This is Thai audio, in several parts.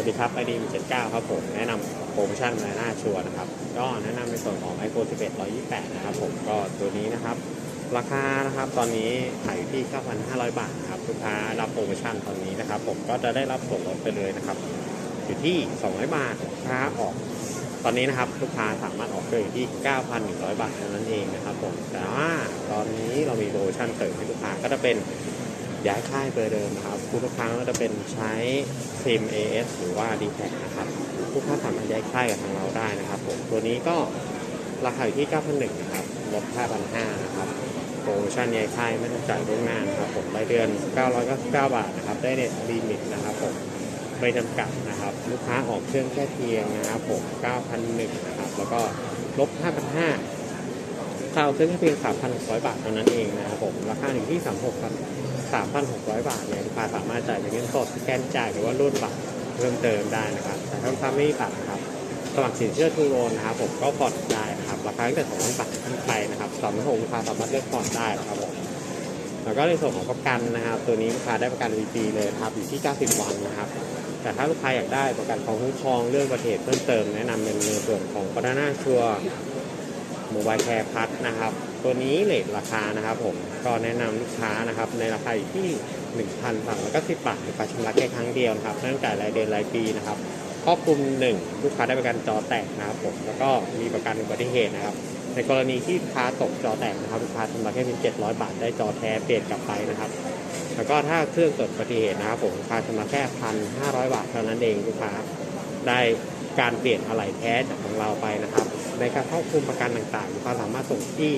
วัสดีครับไอดี79ครับผม แนะนำโปรโมชั่นมาหน้าชัวร์นะครับ ก็แนะนำในส่วนของ iPhone 11 128 นะครับผม ก็ตัวนี้นะครับ ราคานะครับตอนนี้ขายอยู่ที่ 9,500 บาทนะครับลูกค้ารับโปรโมชั่นตอนนี้นะครับ ผมก็จะได้รับส่วนลดไปเลยนะครับ อยู่ที่ 200 บาทลูกค้าออก ตอนนี้นะครับลูกค้าสามารถออกเกินอยู่ที่ 9,100 บาทเท่านั้นเองนะครับผม แต่ว่าตอนนี้เรามีโปรโมชั่นเสริมให้ลูกค้าก็จะเป็น ย้ายค่ายเบอร์เดิมนะครับคุณลูกค้าก็จะเป็นใช้ซิม AS หรือว่า d t แทนะครับลูกค้าสามารถย้ายค่ายกับทางเราได้นะครับผมตัวนี้ก็ราคาอยู่ที่ 9,100นะครับลด5,500นะครับโปรโมชั่นย้ายค่ายไม่ต้องจ่ายล่วงหน้านะครับผมรายเดือน 999 บาทนะครับได้เน็ตลิมิตนะครับผมไม่จำกัดนะครับ ลูกค้าออกเครื่องแค่เพียงนะครับผม9,100นะครับแล้วก็ลบ5,500ค่าเอาเครื่องแค่เพียง3,600 บาทเท่านั้นเองนะครับผม คาอยู่ที่ 36ครับ3,600 บาทเนี่ยลูกค้าสามารถจ่ายเป็นเงินสดสแกนจ่ายหรือว่ารุ่นบัตรเพิ่มเติมได้นะครับ แต่ถ้าลูกค้าไม่มีบัตรนะครับสมัครสินเชื่อทูโรนนะครับผมก็ผ่อนได้นะครับราคาตั้งแต่2,000บาทขึ้นไปนะครับสองพันหกลูกค้าสามารถเลือกผ่อนได้นะครับผมแล้วก็ในส่วนของประกันนะครับ ตัวนี้ลูกค้าได้ประกัน VP เลยครับอยู่ที่ 90 วันนะครับ แต่ถ้าลูกค้าอยากได้ประกันของคุ้มครองเรื่องอุบัติเหตุเพิ่มเติมแนะนำเป็นในส่วนของพัฒนาชัว โมบายแคร์พัทนะครับ ตัวนี้เลทราคานะครับผมก็แนะนำลูกค้านะครับในราคาอยู่ที่ 1,390บาทในการชำระแค่ครั้งเดียวนะครับเนื่องจากรายเดือนรายปีนะครับครอบคลุม 1 ลูกค้าได้ประกันจอแตกนะครับผมแล้วก็มีประกันอุบัติเหตุนะครับ ในกรณีที่ลูกค้าตกจอแตกนะครับลูกค้าชำระแค่เพียง700 บาทได้จอแท้เปลี่ยนกลับไปนะครับแล้วก็ถ้าเครื่องเกิดอุบัติเหตุนะครับผมลูกค้าชำระแค่1,500บาทเท่านั้นเองลูกค้าได้การเปลี่ยนอะไหล่แท้จากของเราไปนะครับ ในการครอบคลุมประกันต่างๆกค้าสามารถส่งที่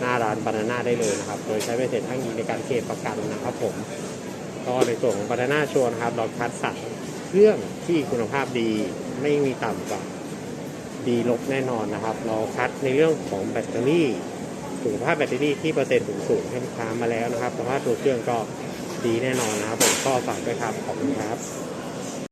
หน้าร้านบานาน่าได้เลยนะครับ โดยใช้ใบเสร็จทั้งนี้ในการเคลมประกันนะครับผมก็ในส่วนของบานาน่าชัวร์นะครับเราคัดสรรเครื่องที่คุณภาพดีไม่มีต่ำกว่าดีลบแน่นอนนะครับ เราคัดในเรื่องของแบตเตอรี่สุขภาพแบตเตอรี่ที่เปอร์เซ็นต์สูงๆให้ลูกค้ามาแล้วนะครับสภาพตัวเครื่องก็ดีแน่นอนนะครับผมก็ฝากด้วยครับขอบคุณครับ